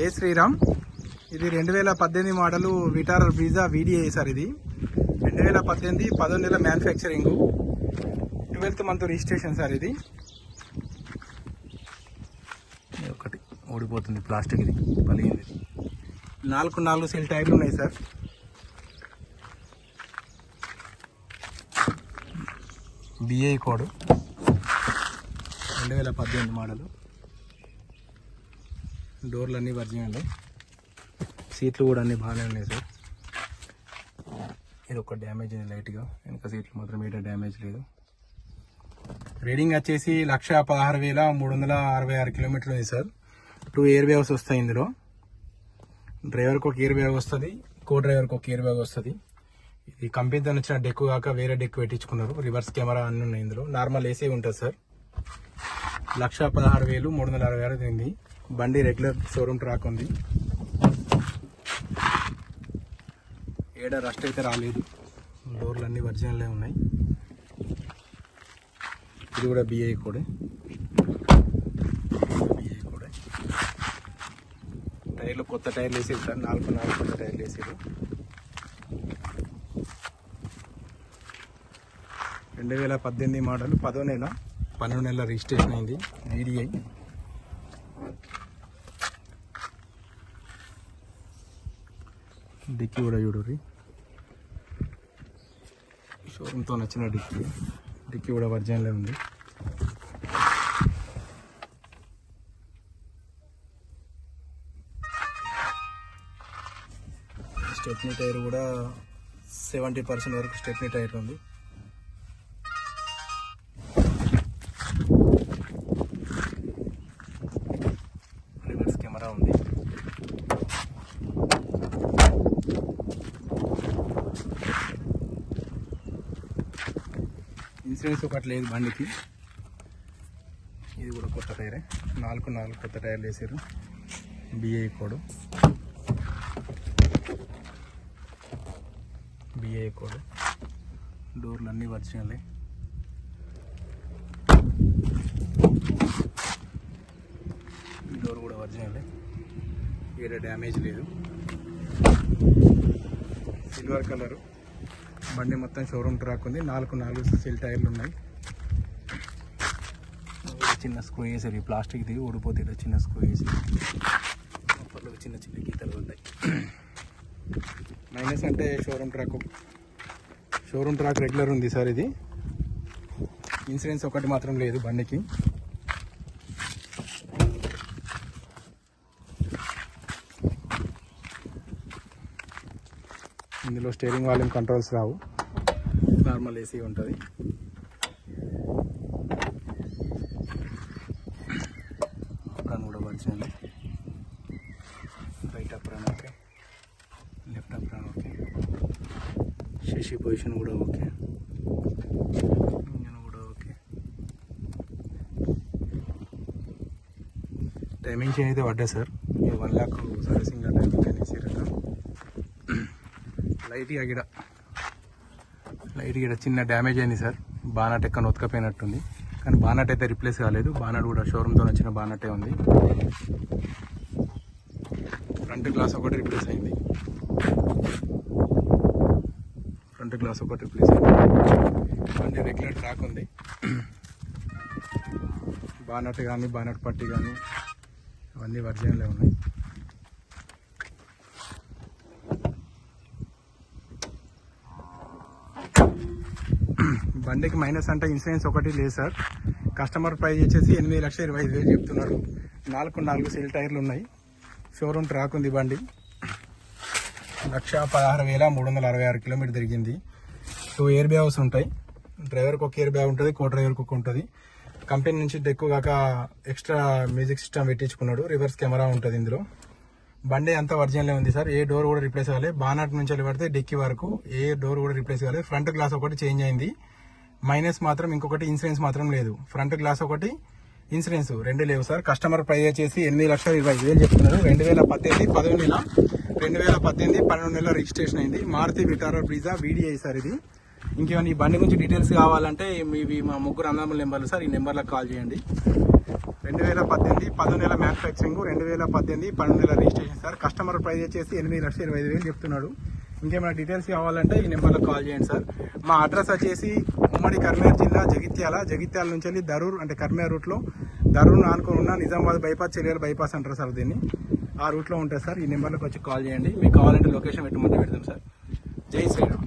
జై శ్రీరామ్. ఇది రెండు వేల పద్దెనిమిది మోడలు విటార్ వీజా వీడిఏ సార్ ఇది. రెండు వేల పద్దెనిమిది పదో నెల manufacturing twelfth month registration sir ఇది. ఇది ఒకటి. ఓడిపోతుంది ప్లాస్టిక్ ఇది. పలిగింది. నాలుగు నాలుగు సెల్ టైర్లు ఉన్నాయి సార్. బిఐ కోడ్ రెండు వేల పద్దెనిమిది మోడలు డోర్లు అన్నీ వర్జినల్ సీట్లు కూడా అన్నీ బాగానే ఉన్నాయి సార్. ఇది ఒక డ్యామేజ్ అండి లైట్గా. వెనక సీట్లు మాత్రం ఏటా డ్యామేజ్ లేదు. రీడింగ్ వచ్చేసి లక్ష పదహారు వేల మూడు వందల అరవై ఆరు కిలోమీటర్లు ఉంది సార్. టూ ఇయర్ బ్యాగ్స్ వస్తాయి ఇందులో. డ్రైవర్కి ఒక ఇయర్ బ్యాగ్ వస్తుంది కో డ్రైవర్కి ఒక ఇయర్ బ్యాగ్ వస్తుంది. ఇది కంపెనీతో వచ్చిన డెక్ కాక వేరే డెక్ పెట్టించుకున్నారు. రివర్స్ కెమెరా అన్నీ ఉన్నాయి ఇందులో. నార్మల్ ఏసీ ఉంటుంది సార్. లక్ష పదహారు వేలు మూడు వందల అరవై ఆరు ఉంది బండి రెగ్యులర్ షోరూమ్ ట్రాక్ ఉంది. ఏడ రస్ట్ అయితే రాలేదు. డోర్లు అన్ని ఒరిజినల్లే ఉన్నాయి. ఇది కూడా బిఐ కూడా బిఐ కూడా టైర్లు కొత్త టైర్లు వేసేది సార్. నాలుగు నాలుగు కొత్త టైర్లు వేసారు. రెండు వేల పద్దెనిమిది మోడల్ పదో నెల పన్నెండు నెలల రిజిస్ట్రేషన్ అయింది వీడిఐ డిక్కీ కూడా చూడరి షోరూమ్తో నచ్చిన డిక్కీ. డిక్కీ కూడా ఒరిజినలే ఉంది. స్టెప్నీ టైర్ కూడా సెవెంటీ పర్సెంట్ వరకు స్టెప్నీ టైర్ ఉంది. కెమెరా ఉంది. ఇన్సూరెన్స్ ఒకటి లేదు బండికి. ఇది కూడా కొత్త టైరే. నాలుగు నాలుగు కొత్త టైర్లు వేసారు. బిఐ కోడ్ బిఐ కోడ్ డోర్లు అన్నీ వచ్చినాయి ఒరిజినల్ వేరే డ్యామేజ్ లేదు. Silver colour. బండి మొత్తం షోరూమ్ ట్రాక్ ఉంది. నాలుగు నాలుగు సెల్ టైర్లు ఉన్నాయి. చిన్న స్క్రూ వేసారు. ఈ ప్లాస్టిక్ది ఊడిపోతే చిన్న స్క్రూ వేసి అప్పట్లో చిన్న చిన్న గీతలు ఉన్నాయి మైనస్ అంటే showroom track. Showroom track regular ఉంది సార్ ఇది. ఇన్సూరెన్స్ ఒకటి మాత్రం లేదు బండికి. ఇందులో స్టీరింగ్ వాల్యూమ్ కంట్రోల్స్ రావు. నార్మల్ ఏసీ ఉంటుంది. అప్రాన్ కూడా వచ్చింది right apron okay left apron okay chassis position కూడా ఓకే ఇంజన్ కూడా ఓకే టైమింగ్స్ అయితే పడ్డా సార్ వన్ ల్యాక్ సర్వీసింగ్ లైట్గా గిడ. లైట్ గిడ చిన్న డ్యామేజ్ అయింది సార్. బానట్ ఎక్కడ ఉతకపోయినట్టుంది. కానీ బానట్ అయితే రిప్లేస్ కాలేదు. బానట్ కూడా షోరూమ్తో వచ్చిన బానటే ఉంది. ఫ్రంట్ గ్లాస్ ఒకటి రిప్లేస్ అయింది. ఫ్రంట్ గ్లాస్ ఒకటి రిప్లేస్ అయింది. బండి రెగ్యులర్ ట్రాక్ ఉంది. బానట్ కానీ బానట్ పట్టి కానీ అవన్నీ వర్జన్లే ఉన్నాయి. బండికి మైనస్ అంటే ఇన్సూరెన్స్ ఒకటి లేదు సార్. కస్టమర్ ప్రైస్ వచ్చేసి ఎనిమిది లక్షల ఇరవై ఐదు వేలు చెప్తున్నారు. నాలుగు నాలుగు సెల్ టైర్లు ఉన్నాయి. షోరూమ్ ట్రాక్ ఉంది బండి. లక్ష పదహారు వేల మూడు వందల అరవై ఆరు కిలోమీటర్ తిరిగింది. టూ ఎయిర్ బ్యాగ్స్ ఉంటాయి. డ్రైవర్కి ఒక ఎయిర్ బ్యాగ్ ఉంటుంది కో డ్రైవర్కి ఒక ఉంటుంది. కంపెనీ నుంచి డెక్కు కాక ఎక్స్ట్రా మ్యూజిక్ సిస్టమ్ పెట్టించుకున్నాడు. రివర్స్ కెమెరా ఉంటుంది ఇందులో. బండి అంతా ఒరిజినల్ ఉంది సార్. ఏ డోర్ కూడా రిప్లేస్ కాలేదు బానాట్ నుంచి వెళ్ళి పడితే డిక్కీ వరకు ఏ డోర్ కూడా రిప్లేస్ కాలేదు. ఫ్రంట్ గ్లాస్ ఒకటి చేంజ్ అయింది. మైనస్ మాత్రం ఇంకొకటి ఇన్సూరెన్స్ మాత్రం లేదు. ఫ్రంట్ గ్లాస్ ఒకటి ఇన్సూరెన్స్ రెండు లేవు సార్. కస్టమర్ ప్రైస్ వచ్చేసి ఎనిమిది లక్షల ఇరవై ఐదు వేలు చెప్తున్నారు. రెండు వేల పద్దెనిమిది పదవి నెల రెండు వేల పద్దెనిమిది పన్నెండు నెలల రిజిస్ట్రేషన్ అయింది. మారుతి విటారో బ్రీజా వీడిఐ సార్ ఇది. ఇంకేమైనా ఈ బండి గురించి డీటెయిల్స్ కావాలంటే మీవి మా ముగ్గురు అన్నదమ్ముల నెంబర్లు సార్. ఈ నెంబర్లకు కాల్ చేయండి. రెండు వేల పద్దెనిమిది పదో నెల మ్యానుఫ్యాక్చరింగ్ రెండు వేల పద్దెనిమిది పన్నెండు నెల రిజిస్ట్రేషన్ సార్. కస్టమర్ ప్రైజ్ వచ్చేసి ఎనిమిది లక్షల ఇరవై ఐదు వేలు చెప్తున్నాడు. ఇంకేమైనా డీటెయిల్స్ కావాలంటే ఈ నెంబర్లో కాల్ చేయండి సార్. మా అడ్రస్ వచ్చేసి ఉమ్మడి కర్మేర్ జిల్లా జగిత్యాల జగిత్యాల నుంచి వెళ్ళి దరూర్ అంటే కర్మేర్ రూట్లో దరూర్ను ఆనుకొని ఉన్న నిజామాబాద్ బైపాస్ చెరియల్ బైపాస్ అంటారు సార్ దీన్ని. ఆ రూట్లో ఉంటుంది సార్. ఈ నెంబర్లోకి వచ్చి కాల్ చేయండి. మీకు కావాలంటే లొకేషన్ పెట్టమంటే పెడతాం సార్. జై శ్రీరామ్.